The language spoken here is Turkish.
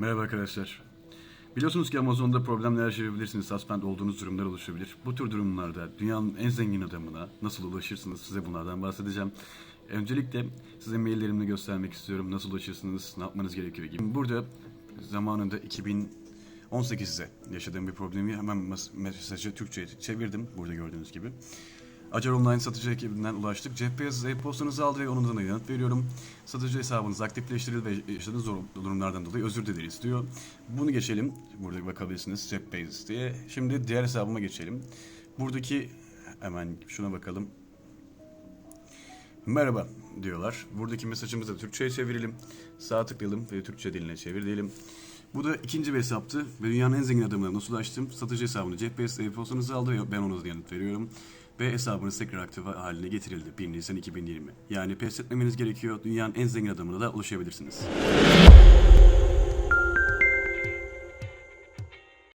Merhaba arkadaşlar. Biliyorsunuz ki Amazon'da problemler yaşayabilirsiniz. Suspend olduğunuz durumlar oluşabilir. Bu tür durumlarda dünyanın en zengin adamına nasıl ulaşırsınız size bunlardan bahsedeceğim. Öncelikle size maillerimle göstermek istiyorum. Nasıl ulaşırsınız, ne yapmanız gerekiyor gibi. Burada zamanında 2018'de yaşadığım bir problemi hemen mesajı Türkçe'ye çevirdim. Burada gördüğünüz gibi. Acar Online satıcı ekibinden ulaştık. Jeff Bezos e-postanızı aldı ve onun yanıt veriyorum. Satıcı hesabınız aktifleştirildi ve yaşadığınız zor durumlardan dolayı özür dileriz diyor. Bunu geçelim. Burada bakabilirsiniz Jeff Bezos diye. Şimdi diğer hesabıma geçelim. Buradaki hemen şuna bakalım. Merhaba diyorlar. Buradaki mesajımızı Türkçe'ye çevirelim. Sağ tıklayalım ve Türkçe diline çevir diyelim. Bu da ikinci bir hesaptı ve dünyanın en zengin adamına nasıl ulaştım? Satıcı hesabını Bezos e-postanızı aldı ve ben ona yanıt veriyorum. Ve hesabınız tekrar aktif haline getirildi 1 Nisan 2020. Yani pes etmemeniz gerekiyor. Dünyanın en zengin adamına da ulaşabilirsiniz.